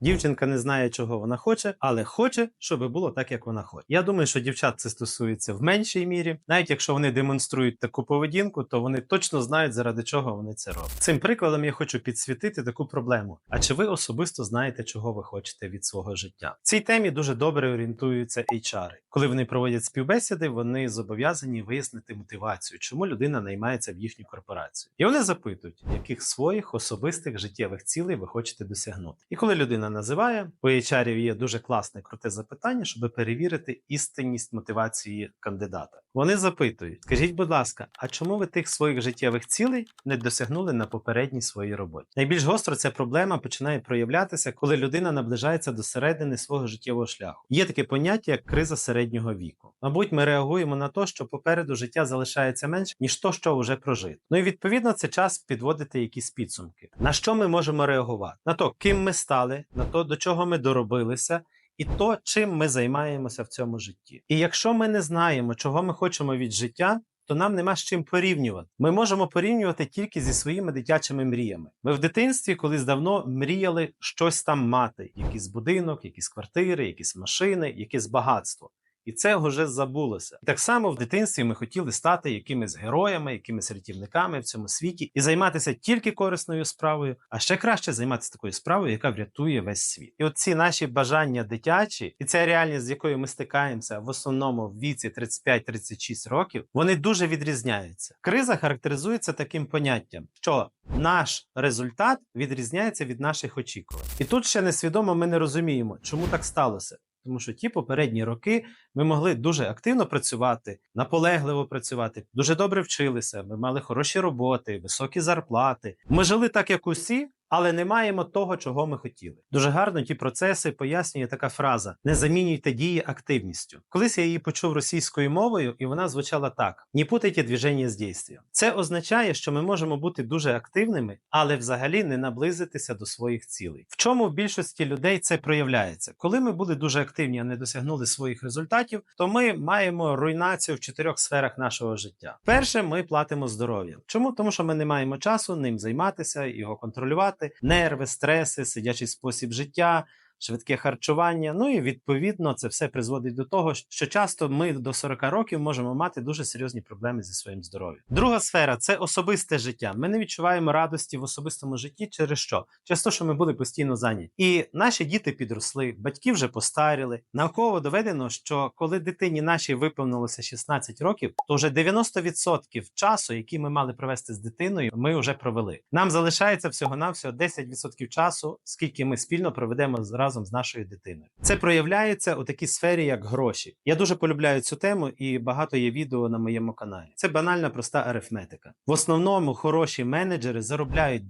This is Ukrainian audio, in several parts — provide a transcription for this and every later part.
Дівчинка не знає, чого вона хоче, але хоче, щоб було так, як вона хоче. Я думаю, що дівчат це стосується в меншій мірі. Навіть якщо вони демонструють таку поведінку, то вони точно знають, заради чого вони це роблять. Цим прикладом я хочу підсвітити таку проблему. А чи ви особисто знаєте, чого ви хочете від свого життя? В цій темі дуже добре орієнтуються HR. Коли вони проводять співбесіди, вони зобов'язані вияснити мотивацію, чому людина наймається в їхню корпорацію. І вони запитують, яких своїх особистих життєвих цілей ви хочете досягнути. І коли людина називає, у HR є дуже класне круте запитання, щоб перевірити істинність мотивації кандидата. Вони запитують: скажіть, будь ласка, а чому ви тих своїх життєвих цілей не досягнули на попередній своїй роботі? Найбільш гостро ця проблема починає проявлятися, коли людина наближається до середини свого життєвого шляху. Є таке поняття як криза середнього віку. Мабуть, ми реагуємо на те, що попереду життя залишається менше, ніж то, що вже прожито. Ну і відповідно це час підводити якісь підсумки. На що ми можемо реагувати? На то, ким ми стали, на то, до чого ми доробилися. І то, чим ми займаємося в цьому житті. І якщо ми не знаємо, чого ми хочемо від життя, то нам нема з чим порівнювати. Ми можемо порівнювати тільки зі своїми дитячими мріями. Ми в дитинстві колись давно мріяли щось там мати: якийсь будинок, якісь квартири, якісь машини, якесь багатство. І це вже забулося. Так само в дитинстві ми хотіли стати якимись героями, якимись рятівниками в цьому світі і займатися тільки корисною справою, а ще краще займатися такою справою, яка врятує весь світ. І от ці наші бажання дитячі, і ця реальність, з якою ми стикаємося в основному в віці 35-36 років, вони дуже відрізняються. Криза характеризується таким поняттям, що наш результат відрізняється від наших очікувань. І тут ще несвідомо ми не розуміємо, чому так сталося. Тому що ті попередні роки ми могли дуже активно працювати, наполегливо працювати, дуже добре вчилися. Ми мали хороші роботи, високі зарплати. Ми жили так, як усі, але не маємо того, чого ми хотіли. Дуже гарно ті процеси пояснює така фраза: не замінюйте дії активністю. Колись я її почув російською мовою, і вона звучала так: не путайте движення з дійством. Це означає, що ми можемо бути дуже активними, але взагалі не наблизитися до своїх цілей. В чому в більшості людей це проявляється? Коли ми були дуже активні, а не досягнули своїх результатів, то ми маємо руйнацію в чотирьох сферах нашого життя. Перше, ми платимо здоров'я. Чому? Тому що ми не маємо часу ним займатися, його контролювати нерви, стреси, сидячий спосіб життя. Швидке харчування, ну і відповідно це все призводить до того, що часто ми до 40 років можемо мати дуже серйозні проблеми зі своїм здоров'ям. Друга сфера це особисте життя. Ми не відчуваємо радості в особистому житті через що? Через те, що ми були постійно зайняті. І наші діти підросли, батьки вже постаріли. Науково доведено, що коли дитині нашій виповнилося 16 років, то вже 90% часу, який ми мали провести з дитиною, ми вже провели. Нам залишається всього навсього 10% часу, скільки ми спільно проведемо з- разом з нашою дитиною. Це проявляється у такій сфері, як гроші. Я дуже полюбляю цю тему, і багато є відео на моєму каналі. Це банальна проста арифметика. В основному хороші менеджери заробляють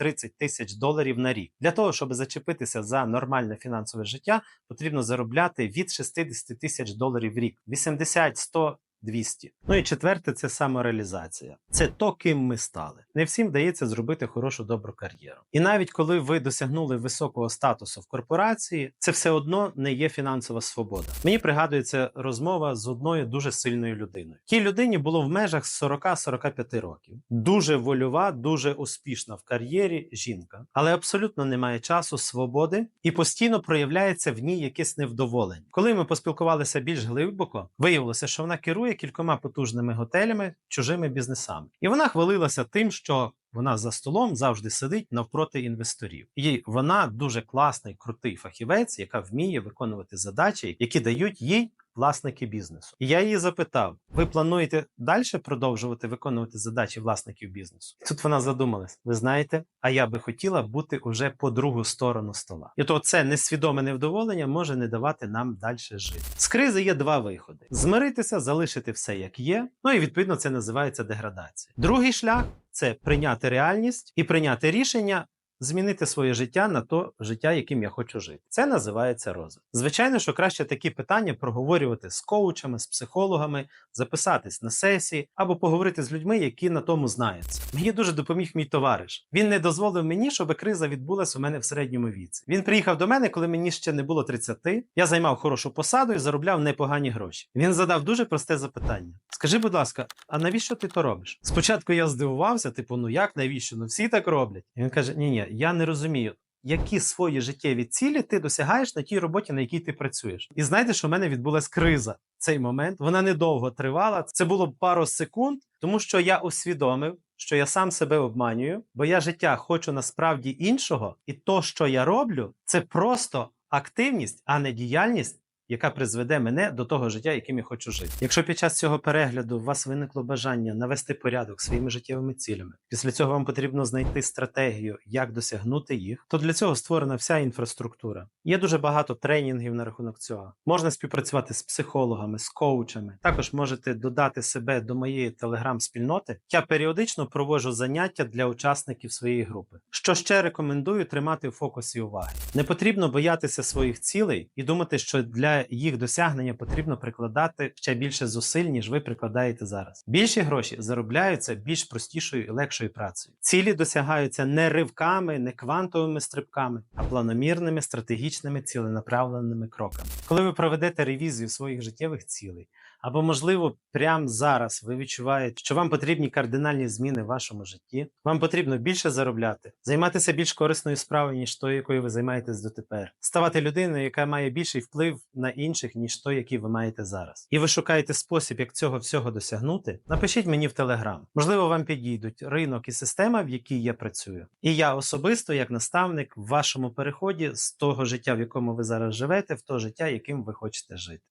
20-30 тисяч доларів на рік. Для того, щоб зачепитися за нормальне фінансове життя, потрібно заробляти від 60 тисяч доларів в рік. 80, 100 200. Ну і четверте це самореалізація. Це то, ким ми стали. Не всім вдається зробити хорошу добру кар'єру. І навіть коли ви досягнули високого статусу в корпорації, це все одно не є фінансова свобода. Мені пригадується розмова з одною дуже сильною людиною. Тій людині було в межах 40-45 років. Дуже вольова, дуже успішна в кар'єрі жінка, але абсолютно не має часу, свободи і постійно проявляється в ній якесь невдоволення. Коли ми поспілкувалися більш глибоко, виявилося, що вона керує кількома потужними готелями, чужими бізнесами, і вона хвалилася тим, що. Вона за столом завжди сидить навпроти інвесторів, і вона дуже класний, крутий фахівець, яка вміє виконувати задачі, які дають їй власники бізнесу. І я її запитав: ви плануєте далі продовжувати виконувати задачі власників бізнесу? Тут вона задумалась: ви знаєте, а я би хотіла бути уже по другу сторону стола. І то це несвідоме невдоволення може не давати нам далі жити. З кризи є два виходи: змиритися, залишити все як є. Ну і відповідно це називається деградація. Другий шлях це прийняти реальність і прийняти рішення. Змінити своє життя на то життя, яким я хочу жити. Це називається розвиток. Звичайно, що краще такі питання проговорювати з коучами, з психологами, записатись на сесії або поговорити з людьми, які на тому знаються. Мені дуже допоміг мій товариш. Він не дозволив мені, щоб криза відбулася у мене в середньому віці. Він приїхав до мене, коли мені ще не було 30. Я займав хорошу посаду і заробляв непогані гроші. Він задав дуже просте запитання: Скажи, будь ласка, а навіщо ти то робиш? Спочатку я здивувався, типу, ну як навіщо? Ну всі так роблять. І він каже: Ні, ні, я не розумію. які свої життєві цілі ти досягаєш на тій роботі, на якій ти працюєш. І знаєте, в мене відбулась криза. Цей момент вона недовго тривала. Це було пару секунд, тому що я усвідомив, що я сам себе обманюю, бо я життя хочу насправді іншого, і то, що я роблю, це просто активність, а не діяльність. Яка призведе мене до того життя, яким я хочу жити. Якщо під час цього перегляду у вас виникло бажання навести порядок своїми життєвими цілями, після цього вам потрібно знайти стратегію, як досягнути їх, то для цього створена вся інфраструктура. Є дуже багато тренінгів на рахунок цього. Можна співпрацювати з психологами, з коучами. Також можете додати себе до моєї телеграм-спільноти. Я періодично проводжу заняття для учасників своєї групи. Що ще рекомендую тримати в фокусі уваги. Не потрібно боятися своїх цілей і думати, що для їх досягнення потрібно прикладати ще більше зусиль, ніж ви прикладаєте зараз. Більші гроші заробляються більш простішою і легшою працею. Цілі досягаються не ривками, не квантовими стрибками, а планомірними стратегічними ціленаправленими кроками. Коли ви проведете ревізію своїх життєвих цілей, або, можливо, прямо зараз ви відчуваєте, що вам потрібні кардинальні зміни в вашому житті. Вам потрібно більше заробляти, займатися більш корисною справою, ніж тою, якою ви займаєтесь дотепер, ставати людиною, яка має більший вплив на інших, ніж той, який ви маєте зараз. І ви шукаєте спосіб, як цього всього досягнути. Напишіть мені в Телеграм. Можливо, вам підійдуть ринок і система, в якій я працюю. І я особисто, як наставник, в вашому переході з того життя, в якому ви зараз живете, в то життя, яким ви хочете жити.